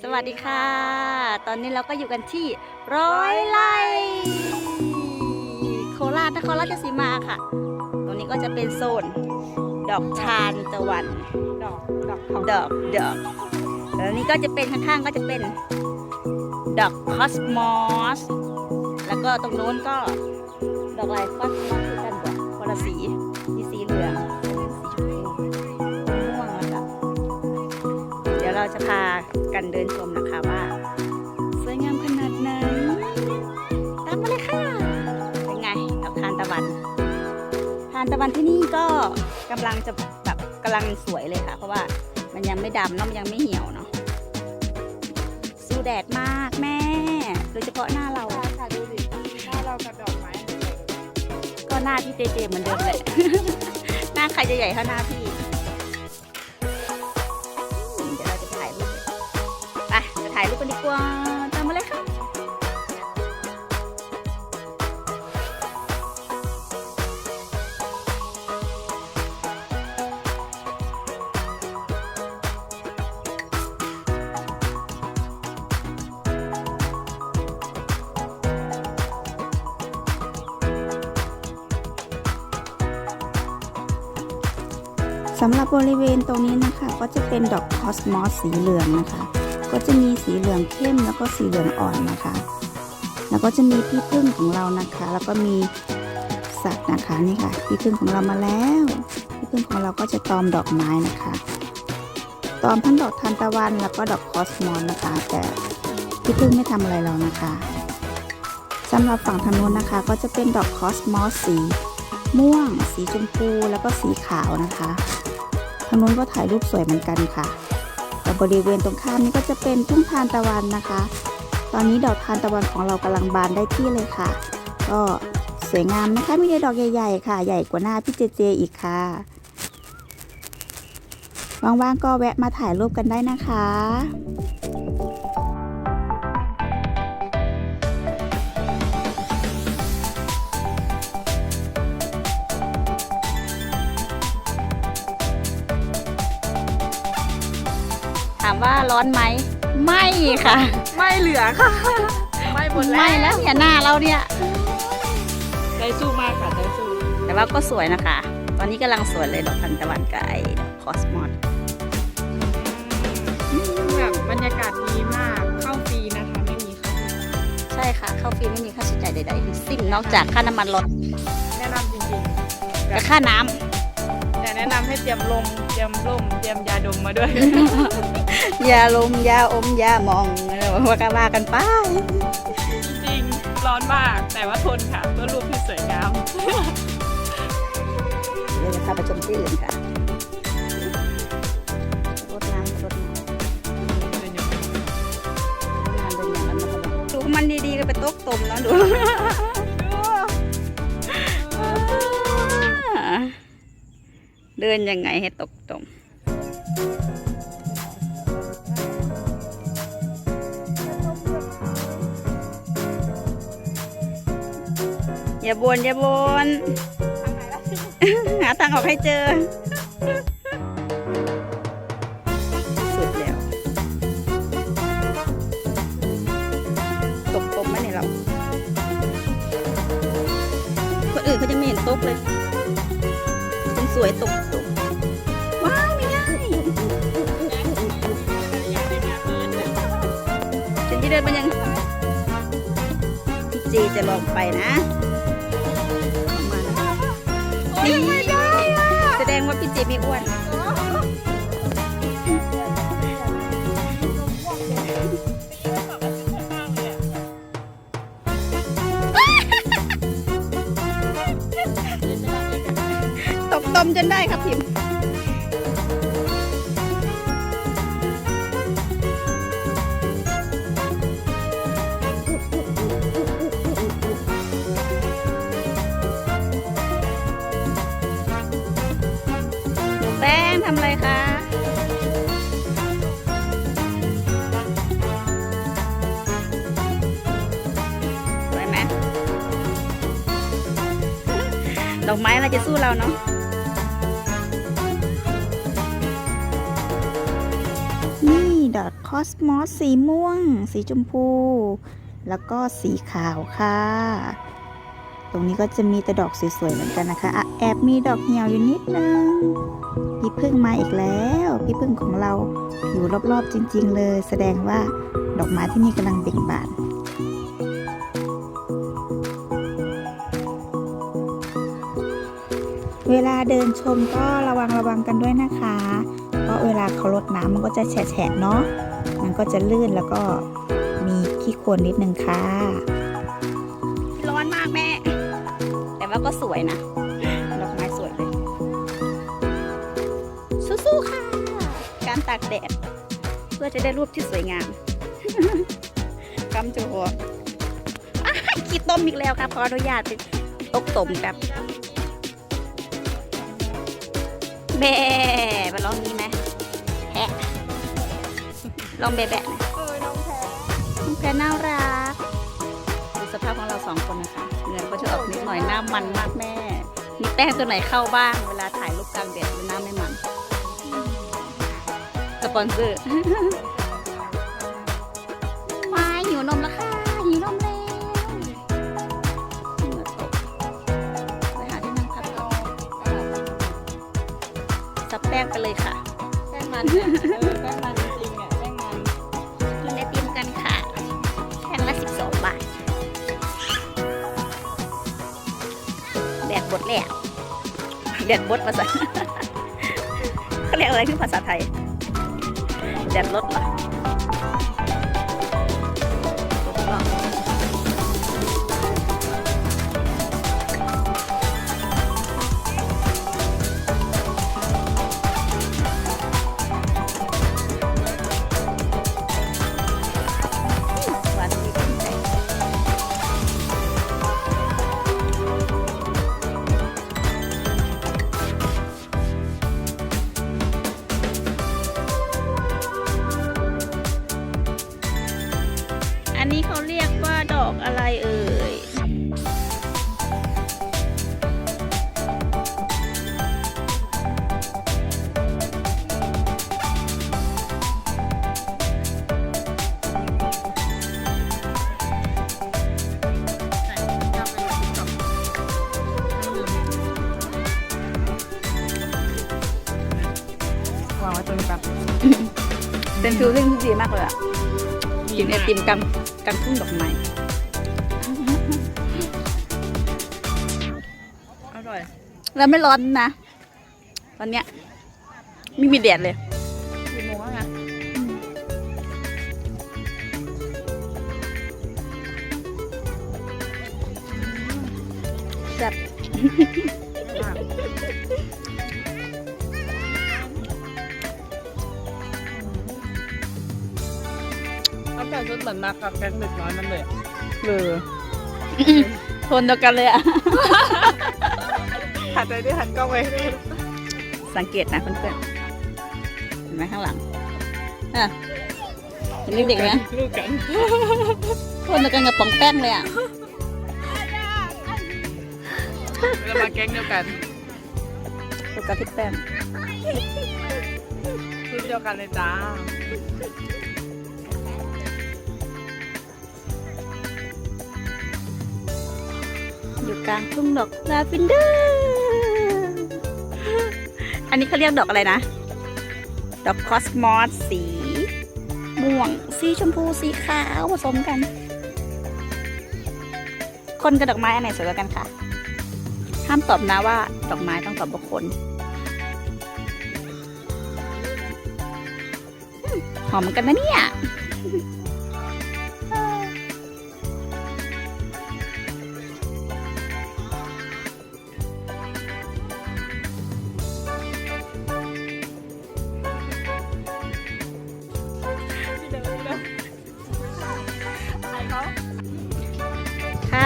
สวัสดีค่ะ ตอนนี้เราก็อยู่กันที่ร้อยไร่โคราชนครราชสีมาค่ะ ตรงนี้ก็จะเป็นโซน ดอกทานตะวัน ดอกดอกทองดอกดอกแล้วนี้ก็จะเป็นข้างๆก็จะเป็นดอกคอสมอส แล้วก็ตรงนู้นก็ดอกลายคอสมอสคือกันบอกคนละสีมีสีเหลืองสีชมพูม่วงนะคะเดี๋ยวเราจะพา กันเดินชมนะคะว่า สวยงามขนาดไหนตามมาเลยค่ะ เป็นไงดอกทานตะวัน ทานตะวันที่นี่ก็กำลังจะแบบกำลังสวยเลยค่ะ เพราะว่ามันยังไม่ดำเนาะมันยังไม่เหี่ยวเนาะสู้แดดมากแม่ โดยเฉพาะหน้าเราค่ะค่ะดูดิหน้าเรากับดอกไม้ก็หน้าพี่เจเจเหมือนเดิมแหละหน้าใครจะใหญ่เท่าหน้าพี่ ถ่ายรูปกันดีกว่า ตามมาเลยค่ะสำหรับบริเวณตรงนี้นะคะ ก็จะเป็นดอกคอสมอสสีเหลืองนะคะ ก็จะมีสีเหลืองเข้มแล้วก็สีเหลืองอ่อนนะคะ แล้วก็จะมีพี่พึ่งของเรานะคะ แล้วก็มีสัตว์นะคะนี่ค่ะพี่พึ่งของเรามาแล้วพี่พึ่งของเราก็จะตอมดอกไม้นะคะ ตอมทั้งดอกทานตะวันแล้วก็ดอกคอสมอสนะคะ แต่พี่พึ่งไม่ทำอะไรเรานะคะสำหรับฝั่งทางนู้นนะคะ ก็จะเป็นดอกคอสมอสสีม่วง สีชมพูแล้วก็สีขาวนะคะทางนู้นก็ถ่ายรูปสวยเหมือนกันค่ะ บริเวณตรงข้ามนี้ก็จะเป็นทุ่งทานตะวันนะคะ ตอนนี้ดอกทานตะวันของเรากำลังบานได้ที่เลยค่ะ ก็สวยงามนะคะ มีแต่ดอกใหญ่ ๆ ค่ะ ใหญ่กว่าหน้าพี่เจเจอีกค่ะ ว่างๆก็แวะมาถ่ายรูปกันได้นะคะ ถามว่าร้อนไหม ไม่ค่ะ ไม่เหลือค่ะ ไม่หมดแล้วไม่แล้วเนี่ยหน้าเราเนี่ย ใจสู้มากค่ะใจสู้ แต่ว่าก็สวยนะคะ ตอนนี้กำลังสวยเลยดอกทานตะวันกับไอ้ดอกคอสมอสแบบบรรยากาศดีมาก เข้าฟรีนะคะไม่มีค่าใช่ค่ะ เข้าฟรีไม่มีค่าใช้จ่ายใดๆทั้งสิ้นนอกจากค่าน้ำมันรถแนะนำจริงๆ กับค่าน้ำแต่แนะนำให้เตรียมลมเตรียมร่มเตรียมยาดมมาด้วย ยาลมยาอมยามองว่ากันว่ากันไป จริงร้อนมาก แต่ว่าทนค่ะเพื่อรูปที่สวยงาม เดี๋ยวจะพาไปชมที่อื่นค่ะรดน้ำรดน้ำเดินอยู่งานเดินอย่างนั้นมาตลอดดูมันดีๆก็ไปตกตมนะดู เดินยังไงให้ตกตมอย่าบนอย่าบนหาทางออกให้เจอ สุดแล้ว ตกตมไหมเนี่ยเรา คนอื่นเขาจะไม่เห็นตกเลย คนสวยตก เดินไปยังพี่เจจะลองไปนะประมาณนั้นนี่แสดงว่าพี่เจไม่อ้วนตกตมจนได้ครับพิมพ์ ทำอะไรคะสวยไหมดอกไม้อะไรจะสู้เราเนาะนี่ดอกคอสมอสสีม่วง สีชมพู แล้วก็สีขาวค่ะ ตรงนี้ก็จะมีแต่ดอกสวยๆเหมือนกันนะคะอะแอบมีดอกเหี่ยวอยู่นิดนึงพี่พึ่งมาอีกแล้ว พี่พึ่งของเราอยู่รอบๆจริง ๆ เลย แสดงว่าดอกไม้ที่นี่กำลังเบ่งบานเวลาเดินชมก็ระวังระวังกันด้วยนะคะ เพราะเวลาเขาลดน้ำมันก็จะแฉะๆเนาะ มันก็จะลื่นแล้วก็มีขี้โคลนนิดนึงค่ะ ก็สวยนะ ดอกไม้สวยเลย สู้ๆค่ะ การตากแดด เพื่อจะได้รูปที่สวยงามกำจูหัวอ้ายขี้ต้มอีกแล้วครับขออนุญาตไปตกต้มครับแม่มาลองนี้ไหมแฮะลองเบะแบะหน่อยเออน้องแพ้น้องแพรน่ารักดูส ภาพของเราสองคนนะคะเงื่อก็จะออกนิดหน่อยหน้ามันมากแม่ มีแป้งตัวไหนเข้าบ้าง เวลาถ่ายรูปกลางแดดหรือหน้าไม่มันสปอนเซอร์มาหิวนมแล้วค่ะหิวนมแล้วเหงื่อตกไปหาที่นั่งพักก่อนซับแป้งไปเลยค่ะ แป้งมัน แดดบดแล้วแดดบดภาษาเขาเรียกอะไรที่ภาษาไทยแดดรถเหรอ อกอะไรเอ่ยวางไว้ตรงนี้แป๊บเป็นฟิลลิ่งที่ดีมากเลยอะกินไอติมกลางกลางทุ่งดอกไม้ ร่อย แล้วไม่ร้อนนะ ตอนเนี้ยไม่มีแดดเลยกี่โมงแล้วนะแซ่บเขาแต่งชุดเหมือนมากับแก๊งเด็กน้อยนั่นเลยเออโทนเดียวกันเลยอะ หันไปด้วยหันกล้องไปด้วยสังเกตนะเพื่อนๆเห็นไหมข้างหลังอะเห็นเด็กๆไหมลูกกันโทนเดียวกันกับปองแป้งเลยอะเรามาแก๊งเดียวกันโฟกัสที่แป้งชุดเดียวกันเลยจ้าอยู่กลางทุ่งดอกลาเวนเดอร์ อันนี้เขาเรียกดอกอะไรนะ ดอกคอสมอสสี ม่วง สีชมพูสีขาวผสมกัน คนกับดอกไม้อันไหนสวยกว่ากันคะห้ามตอบนะว่าดอกไม้ต้องตอบว่าคนอืมหอมกันนะเนี่ย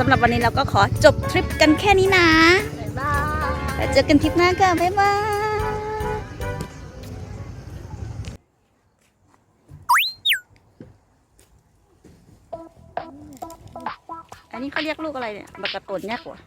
สำหรับวันนี้เราก็ขอจบทริปกันแค่นี้นะบ๊ายบายแล้วเจอกันทริปหน้าค่ะ บ๊ายบายอันนี้เขาเรียกลูกอะไรเนี่ยบักกะโตนยากกว่า